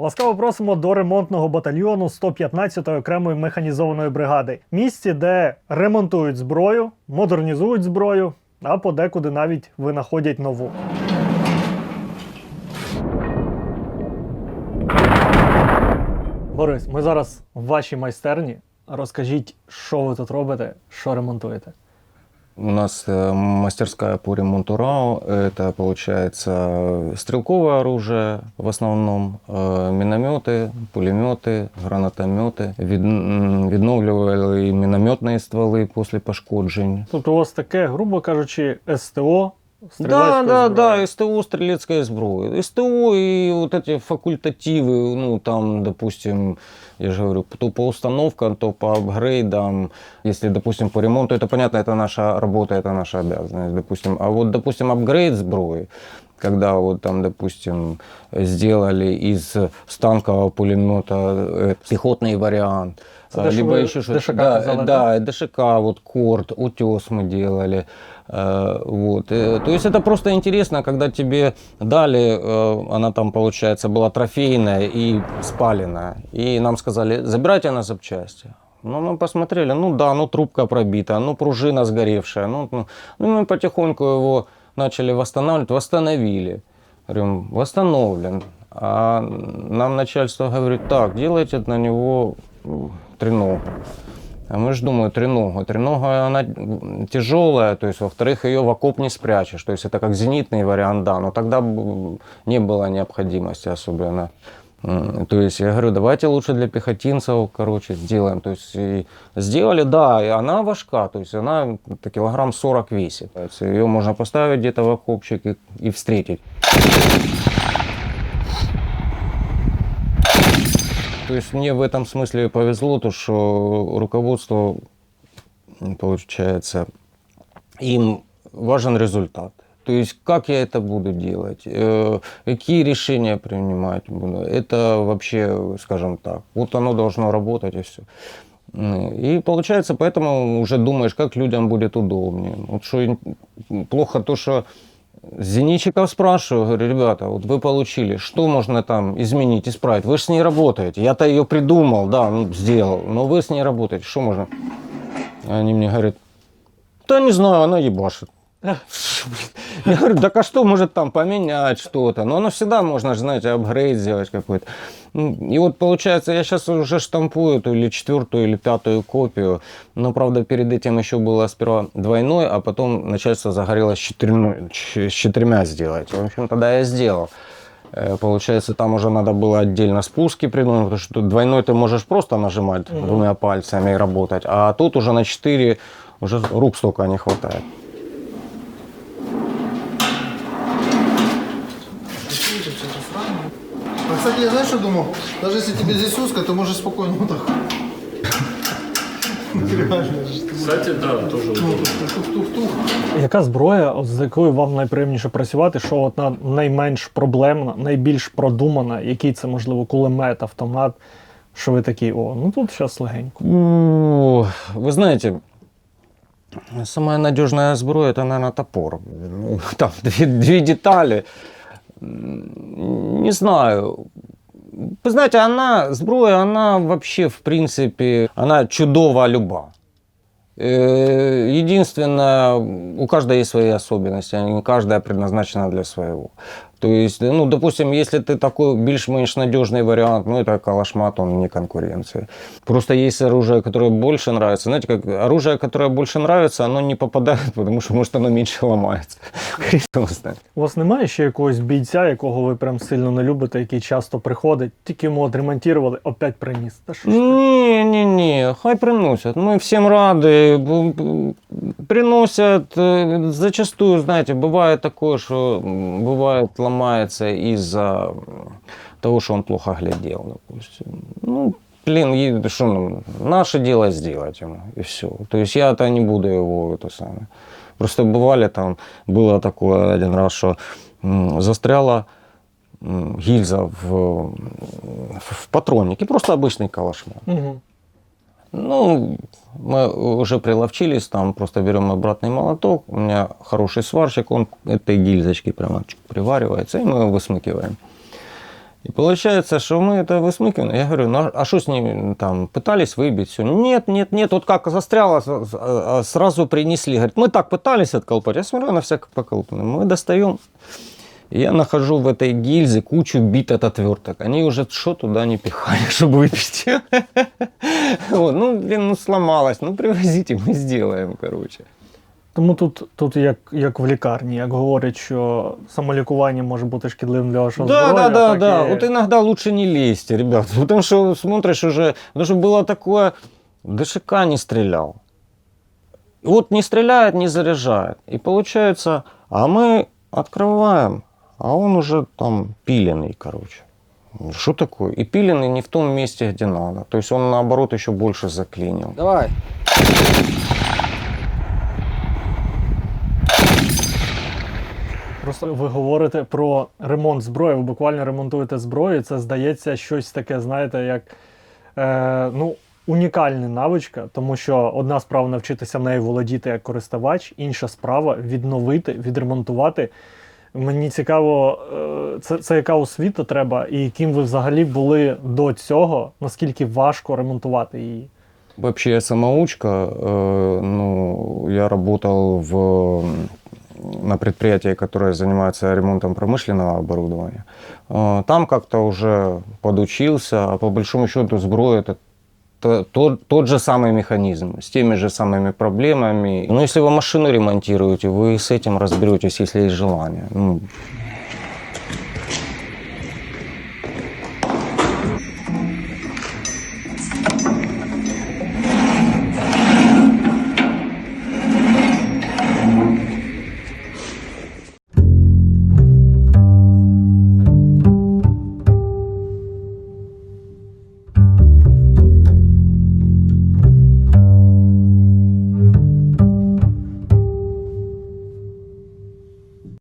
Ласкаво просимо до ремонтного батальйону 115-ї окремої механізованої бригади. Місці, де ремонтують зброю, модернізують зброю, а подекуди навіть винаходять нову. Борис, ми зараз в вашій майстерні. Розкажіть, що ви тут робите, що ремонтуєте. У нас э, мастерская по ремонту РАО. Это, получается, стрелковое оружие в основном, э, минометы, пулеметы, гранатометы, вид- м, відновлювали минометные стволи после пошкоджень. Тобто у вас таке, грубо кажучи, СТО. Да, стрілецької да, зброї. да, СТО стрелецкая сброя. СТО и вот эти факультативы, ну там, допустим, я же говорю, то по установкам, то по апгрейдам. Если, допустим, по ремонту, это понятно, это наша работа, это наша обязанность, допустим. А вот, допустим, апгрейд сброи, когда вот там, допустим, сделали из станкового пулемета э, пехотный вариант, Это а, то, что либо вы еще что-то. ДШК Да, казали, да, ДШК, вот корт, утес мы делали. Э, Вот. Э, То есть это просто интересно, когда тебе дали, она там, получается, была трофейная и спаленная. И нам сказали, забирайте на запчасти. Ну, мы посмотрели, ну да, ну трубка пробита, ну пружина сгоревшая. Ну, ну, ну, мы потихоньку его начали восстанавливать, восстановили. Говорим, восстановлен. А нам начальство говорит, так, делайте на него треногу. А мы же думаем, треногу. Тренога, она тяжелая, то есть, во-вторых, ее в окоп не спрячешь. То есть, это как зенитный вариант, да, но тогда не было необходимости особенно. То есть, я говорю, давайте лучше для пехотинцев, короче, сделаем. То есть, и сделали, да, и она важка, то есть, она это килограмм 40 весит. Ее можно поставить где-то в окопчик и, и встретить. То есть мне в этом смысле повезло, то что руководство, получается, им важен результат. То есть как я это буду делать, э, какие решения принимать буду, это вообще, скажем так, вот оно должно работать и все. И получается, поэтому уже думаешь, как людям будет удобнее. Вот что плохо то, что зенитчиков спрашиваю, говорю, ребята, вот вы получили, что можно там изменить, исправить? Вы же с ней работаете. Я-то ее придумал, да, ну, сделал, но вы с ней работаете, что можно? Они мне говорят, да не знаю, она ебашит. Я говорю, так а что может там поменять что-то? Но оно всегда можно, знаете, апгрейд сделать какой-то. Ну, И вот получается, я сейчас уже штампую эту или четвертую, или пятую копию. Но, правда, перед этим еще было сперва двойной, а потом начальство загорелось четырьмя, с четырьмя сделать. В общем, тогда я сделал. Э, Получается, там уже надо было отдельно спуски придумать, потому что двойной ты можешь просто нажимать двумя пальцами и работать, а тут уже на четыре уже рук столько не хватает. Кстати, я знаешь, что думал? Даже если тебе здесь узко, то можешь спокойно вот так. Реально. Кстати, да, тоже удобно. Тух-тух-тух. Яка зброя, от з якою вам найприємніше працювати, що от на найменш проблемна, найбільш продумана, який це, можливо, кулемет, автомат, що ви такі, о, ну тут зараз легенько. Ну, Вы знаете, самая надежная сброя это, наверное, топор. Ну, Там две, две детали. Не знаю. Вы знаете, она, сброя, она вообще, в принципе, она чудова люба. Э, Единственное, у каждой есть свои особенности, не каждая предназначена для своего. То есть, ну, допустим, если ты такой більш-менш надежный вариант, ну, это калашмат, он не конкуренция. Просто есть оружие, которое больше нравится. Знаете, как оружие, которое больше нравится, оно не попадает, потому что, может, оно меньше ломается. Хрен его знает. У вас немає ще якогось бійця, якого ви прям сильно не любите, який часто приходить, тільки йому отремонтували, опять приніс. Та що ж таке? Не, не, не, хай приносят. Мы всем рады. Б- б- Приносят. э, Зачастую, знаете, бывает такое, что бывает ломается из-за того, что он плохо глядел, допустим. Ну, блин, что нам, наше дело сделать ему, и все. То есть я-то не буду его это самое. Просто бывали там, было такое один раз, что застряла гильза в, в патроннике, просто обычный калашмат. Угу. Ну, мы уже приловчились, там просто берем обратный молоток. У меня хороший сварщик, он этой гильзочки прямо чик приваривается, и мы его высмыкиваем. И получается, что мы это высмыкиваем. Я говорю, ну а что с ними там, пытались выбить все? Нет, нет, нет, вот как застряло, с- с- а сразу принесли. Говорит, мы так пытались отколпать. Я смотрю, на всяко поколпано. Мы достаем, и я нахожу в этой гильзе кучу бит от отверток. Они уже что туда не пихали, чтобы выпить. Вот, Ну, блин, ну сломалось. Ну, привозите, мы сделаем, короче. Тому тут, тут як, як в лікарні, як говорять, що самолікування може бути шкідливим для вашого Да, здоров'я. да, да, так да. і- Вот иногда лучше не лезьте, ребят. Потому что смотришь уже, потому что было такое, ДШК не стрелял. И Вот не стреляет, не заряжает. И получается, а мы открываем, а он уже там пиленный, короче. Что такое? И пиленный не в том месте, где надо. То есть он наоборот еще больше заклинил. Давай. Просто ви говорите про ремонт зброї, ви буквально ремонтуєте зброю. Це здається щось таке, знаєте, як е, ну, унікальна навичка, тому що одна справа навчитися нею володіти як користувач, інша справа відновити, відремонтувати. Мені цікаво, е, це, це яка освіта треба, і ким ви взагалі були до цього, наскільки важко ремонтувати її. Вообще я самоучка. э, ну, я работал в, м, на предприятии, которое занимается ремонтом промышленного оборудования. Э, Там как-то уже подучился, а по большому счету сброя это то- тот, тот же самый механизм, с теми же самыми проблемами. Но если вы машину ремонтируете, вы с этим разберетесь, если есть желание. Ну,